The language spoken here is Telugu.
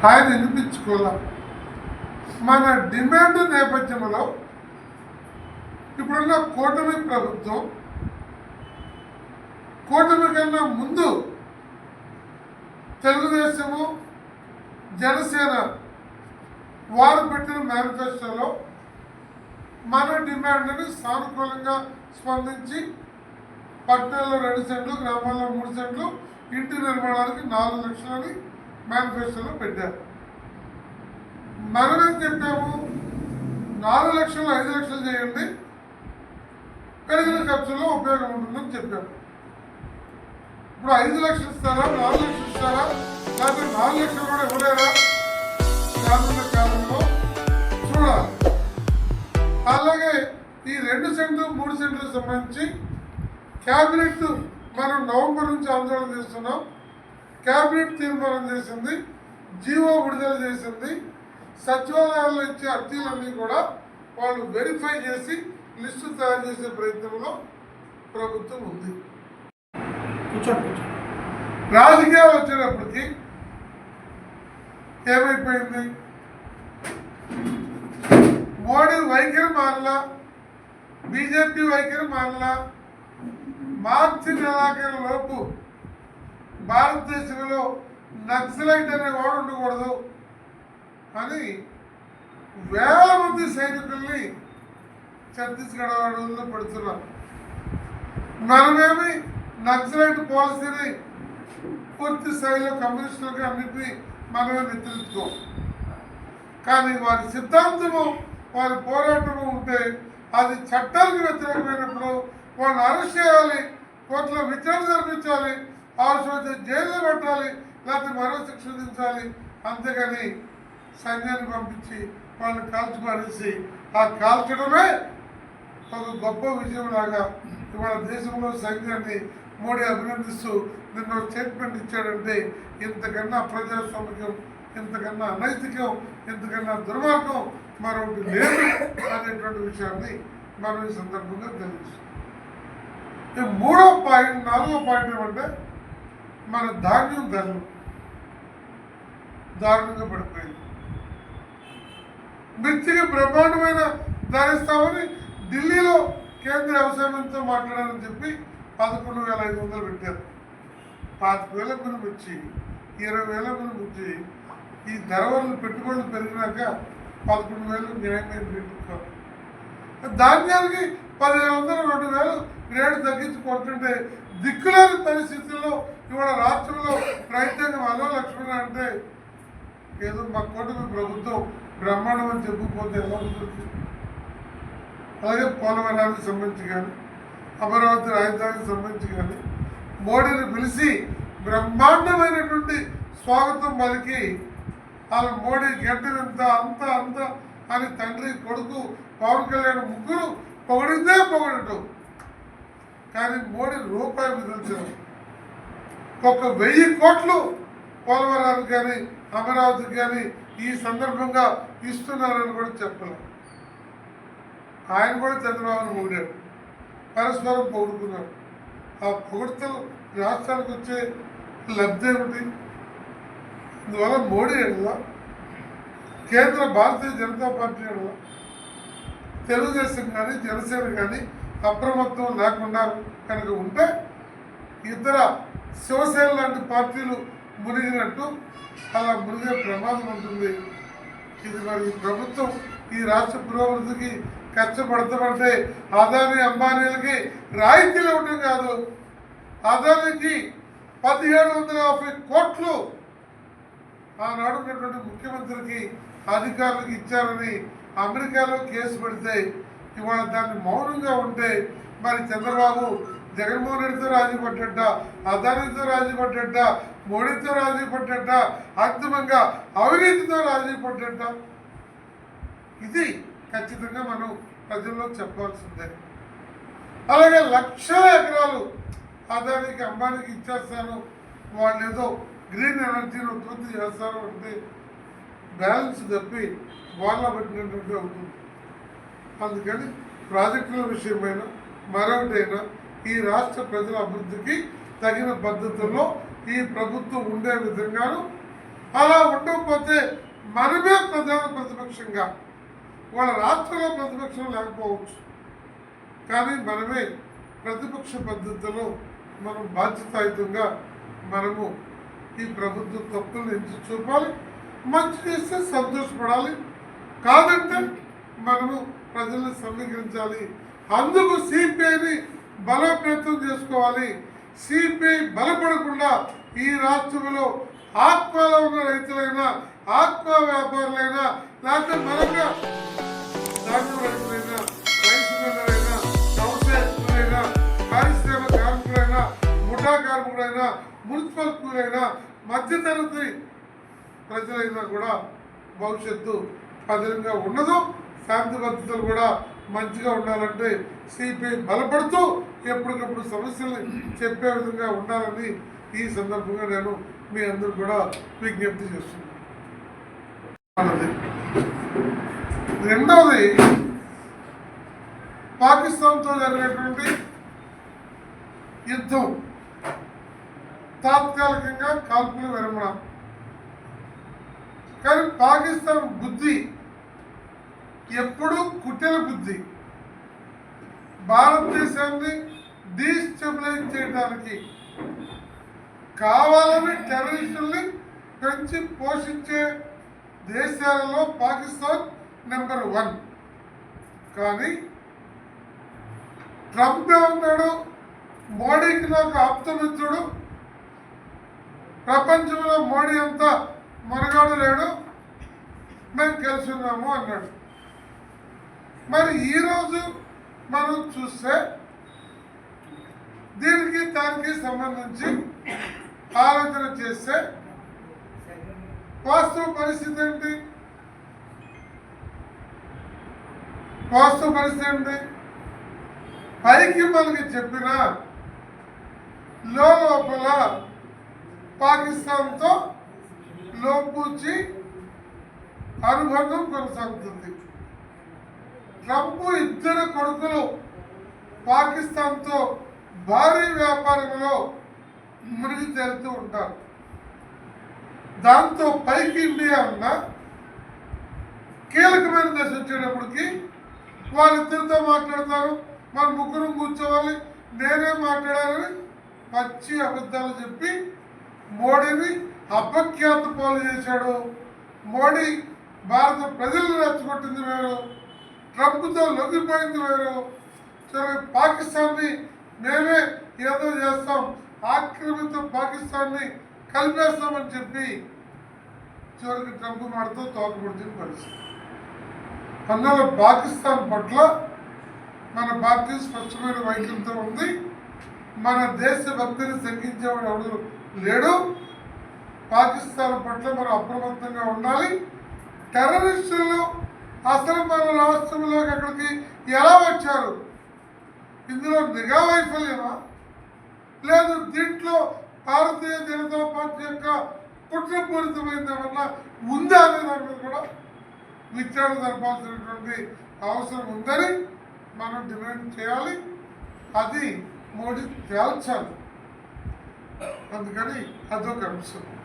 ఆయన వినిపించుకోలే మన డిమాండ్ నేపథ్యంలో ఇప్పుడున్న కూటమి ప్రభుత్వం కూటమి కన్నా ముందు తెలుగుదేశము జనసేన వారు పెట్టిన మేనిఫెస్టోలో మన డిమాండ్ని సానుకూలంగా స్పందించి పట్టణంలో రెండు సెంట్లు గ్రామాల్లో మూడు సెంట్లు ఇంటి నిర్మాణానికి నాలుగు లక్షలని మేనిఫెస్టోలో పెట్టారు మనమేం చెప్పాము. నాలుగు లక్షలు ఐదు లక్షలు చేయండి. పెరిగిన ఖర్చులో ఉపయోగం ఉంటుందని చెప్పాము ఇప్పుడు ఐదు లక్షలు ఇస్తారా నాలుగు లక్షలు ఇస్తారా లేకపోతే నాలుగు లక్షలు కూడా ఇవ్వలేరా? రానున్న కాలంలో చూడాలి. అలాగే ఈ రెండు సెంట్లు మూడు సెంట్లకు సంబంధించి క్యాబినెట్ మనం నవంబర్ నుంచి ఆందోళన చేస్తున్నాం. క్యాబినెట్ తీర్మానం చేసింది జీవో విడుదల చేసింది. సచివాలయాల్లో ఇచ్చే అర్జీలన్నీ కూడా వాళ్ళు వెరిఫై చేసి లిస్టు తయారు చేసే ప్రయత్నంలో ప్రభుత్వం ఉంది. రాజకీయాలు వచ్చేటప్పటికి ఏమైపోయింది? మోడీ వైఖరి మారలా? బీజేపీ వైఖరి మారలా? మార్చి నెలాఖరు లోపు భారతదేశంలో నక్సలైట్ అనే వాడు ఉండకూడదు. అని వేల మంది సైనికుల్ని ఛత్తీస్గఢ్ అడవుల్లో పెడుతున్నారు. మనమేమి నక్సలైట్ పాలసీని పూర్తి స్థాయిలో కమ్యూనిస్టులకి అన్నింటినీ మనమే నెత్తిరించుకో కానీ వారి సిద్ధాంతము వారి పోరాటము ఉంటే అది చట్టాలకు వ్యతిరేకమైనప్పుడు వాళ్ళని అరెస్ట్ చేయాలి కోర్టులో విచారణ జరిపించాలి అవసరమైతే జైల్లో పెట్టాలి లేకపోతే మరో శిక్ష విధించాలి. అంతేగాని సైన్యాన్ని పంపించి వాళ్ళని కాల్చి పారేసి ఆ కాల్చడమే ఒక గొప్ప విజయం లాగా ఇవాళ దేశంలో సైన్యాన్ని మోడీ అభినందిస్తూ నిన్న స్టేట్మెంట్ ఇచ్చాడంటే ఇంతకన్నా ప్రజాస్వామికం ఇంతకన్నా అనైతికం ఇంతకన్నా దుర్మార్గం మరొకటి లేదు అనేటువంటి విషయాన్ని మనం ఈ సందర్భంగా తెలియజేస్తాం ఈ మూడో పాయింట్ నాలుగో పాయింట్ ఏమంటే మన ధాన్యం ధరలు దారుణంగా పడిపోయింది. మిర్చికి బ్రహ్మాండమైన ధరిస్తామని ఢిల్లీలో కేంద్ర వ్యవసాయ మంత్రితో మాట్లాడాలని చెప్పి పదకొండు వేల ఐదు వందలు పెట్టారు. పాతిక వేల మీద మిర్చి ఇరవై వేల మీద మిర్చి. ఈ ధర వల్ల పెట్టుబడులు పెరిగినాక పదకొండు వేలు న్యాయమైన రేట్లు కాదు. ధాన్యానికి పదిహేను వందలు రెండు వేలు రేటు తగ్గించి కొట్టుంటే దిక్కులేని పరిస్థితుల్లో ఇవాళ రాష్ట్రంలో రైతాంగం అలో లక్ష్మణ అంటే ఏదో మా కూటమి ప్రభుత్వం బ్రహ్మాండం అని చెప్పుకోతే ఎలా ఉంటుంది? అలాగే పోలవరానికి సంబంధించి కానీ అమరావతి రాజధానికి సంబంధించి కానీ మోడీని పిలిచి బ్రహ్మాండమైనటువంటి స్వాగతం పలికి వాళ్ళ మోడీ గంట అంత అంత అని తండ్రి కొడుకు పవన్ కళ్యాణ్ ముగ్గురు పొగడిందే పొగడటం. కానీ మోడీ రూపాయి విధించడం ఒక వెయ్యి కోట్లు పోలవరానికి కానీ అమరావతికి కానీ ఈ సందర్భంగా ఇస్తున్నారని కూడా చెప్పలేదు ఆయన కూడా చంద్రబాబును పొగిడాడు. పరస్పరం పొగుడుకున్నాడు ఆ పొగుడుతలు రాష్ట్రానికి వచ్చే లబ్ధి ఏమిటి? అందువల్ల మోడీ ఎడల? కేంద్ర భారతీయ జనతా పార్టీ ఎడల? తెలుగుదేశం కానీ జనసేన కానీ అప్రమత్తం లేకుండా కనుక ఉంటే ఇతర శివసేన లాంటి పార్టీలు మునిగినట్టు అలా మునిగే ప్రమాదం ఉంటుంది. ఇది మరి ఈ ప్రభుత్వం ఈ రాష్ట్ర పురోభివృద్ధికి కష్టపడతామంటే అదాని అంబానీలకి రాయితీలు ఇవ్వడం కాదు. అదానికి పదిహేడు వందల యాభై కోట్లు ఆనాడు ఉన్నటువంటి ముఖ్యమంత్రికి అధికారులకు ఇచ్చారని అమెరికాలో కేసు పెడితే ఇవాళ దాన్ని మౌనంగా ఉంటే మరి చంద్రబాబు జగన్మోహన్ రెడ్డితో రాజీ పడ్డట అదానితో రాజీ పడ్డట మోడీతో రాజీ పడ్డట అంతిమంగా అవినీతితో రాజీ పడ్డట. ఇది ఖచ్చితంగా మనం ప్రజల్లో చెప్పాల్సిందే. అలాగే లక్షల ఎకరాలు అదానికి అంబానికి ఇచ్చేస్తాను. వాళ్ళు ఏదో గ్రీన్ ఎనర్జీని ఉత్పత్తి చేస్తారు అంటే బ్యాలెన్స్ తప్పి వాళ్ళ పెట్టినటువంటి అవుతుంది. అందుకని ప్రాజెక్టుల విషయమైనా మరొకటైనా ఈ రాష్ట్ర ప్రజల అభివృద్ధికి తగిన పద్ధతుల్లో ఈ ప్రభుత్వం ఉండే విధంగాను అలా ఉండకపోతే మనమే ప్రధాన ప్రతిపక్షంగా వాళ్ళ రాష్ట్రంలో ప్రతిపక్షం లేకపోవచ్చు. కానీ మనమే ప్రతిపక్ష పద్ధతిలో మనం బాధ్యతాయుతంగా మనము ఈ ప్రభుత్వం తప్పులను ఎంచి చూపాలి? మంచి చేస్తే సంతోషపడాలి. కాదంటే మనము ప్రజల్ని సమీకరించాలి అందుకు సిపిఐని బలోపేతం చేసుకోవాలి. సిపిఐ బలపడకుండా ఈ రాష్ట్రంలో ఆత్మలో ఉన్న రైతులైనా ఆత్మ వ్యాపారులైనా లేకపోతే మరొక ధాన్యం రైతులైనా రైతు వ్యవసాయస్తులైనా పారిశ్రామిక కార్మికులైనా ముఠా కార్మికులైనా మున్సిపల్ కూలైనా మధ్యతరగతి ప్రజలైనా కూడా భవిష్యత్తు పదిలంగా ఉండదు శాంతి భద్రతలు కూడా మంచిగా ఉండాలంటే సిపిఐ బలపడుతూ ఎప్పటికప్పుడు సమస్యల్ని చెప్పే విధంగా ఉండాలని ఈ సందర్భంగా నేను మీ అందరూ కూడా విజ్ఞప్తి చేస్తున్నాను. రెండవది పాకిస్తాన్తో జరిగినటువంటి యుద్ధం తాత్కాలికంగా కాల్పుల విరమణ. కానీ పాకిస్తాన్ బుద్ధి ఎప్పుడూ కుటిల బుద్ధి. భారతదేశాన్ని డీస్టెబిలైజ్ చేయడానికి కావాలని టెర్రరిస్టుల్ని పెంచి పోషించే దేశాలలో పాకిస్తాన్ నెంబర్ వన్. కానీ ట్రంప్ ఏమన్నాడు? మోడీకి నాకు ఆప్తమిత్రుడు ప్రపంచంలో మోడీ అంతా మనగాడు లేడు. మేము కలిసి ఉన్నాము అన్నాడు. మరి ఈరోజు మనం చూస్తే దీనికి దానికి సంబంధించి ఆలోచన చేస్తే వాస్తవ పరిస్థితి ఏంటి? వాస్తవ పరిస్థితి ఏంటి? పైకి మనకి చెప్పిన లోపల పాకిస్తాన్తో లోపూచి అనుబంధం కొనసాగుతుంది. ట్రంప్ ఇద్దరు కొడుకులు పాకిస్తాన్తో భారీ వ్యాపారంలో మునిగి తేలుతూ ఉంటారు. దాంతో పైకి ఇండియా ఉన్న కీలకమైన దశ వచ్చేటప్పటికి వాళ్ళిద్దరితో మాట్లాడతారు. మన ముగ్గురు కూర్చోవాలి. నేనే మాట్లాడాలని పచ్చి అబద్ధాలు చెప్పి మోడీని అపఖ్యాత పాలు చేశాడు. మోడీ భారత ప్రజలను రెచ్చగొట్టింది వేరు. ట్రంప్తో లొంగిపోయింది వేరు. సరే పాకిస్తాన్ని మేమే ఏదో చేస్తాం. ఆక్రమిత పాకిస్తాన్ని కలిపేస్తామని చెప్పి చివరికి ట్రంప్ మాటతో తోకపడుతున్న పరిస్థితి. అందువల్ల పాకిస్తాన్ పట్ల మన పార్టీ స్పష్టమైన వైఖరితో ఉంది. మన దేశ భక్తిని తగ్గించేవాడు ఎవడు లేడు. పాకిస్తాన్ పట్ల మనం అప్రమత్తంగా ఉండాలి. టెర్రరిస్టులు అసలు మన రాష్ట్రంలోకి అక్కడికి ఎలా వచ్చారు? ఇందులో నిఘా వైఫల్యమా? లేదు దీంట్లో భారతీయ జనతా పార్టీ యొక్క కుట్రపూరితమైన ఏమన్నా ఉందా అనే దాని మీద కూడా విచారణ జరపాల్సినటువంటి అవసరం ఉందని మనం డిమాండ్ చేయాలి. అది మోడీ తేల్చాలి. అందుకని అదొక అంశం.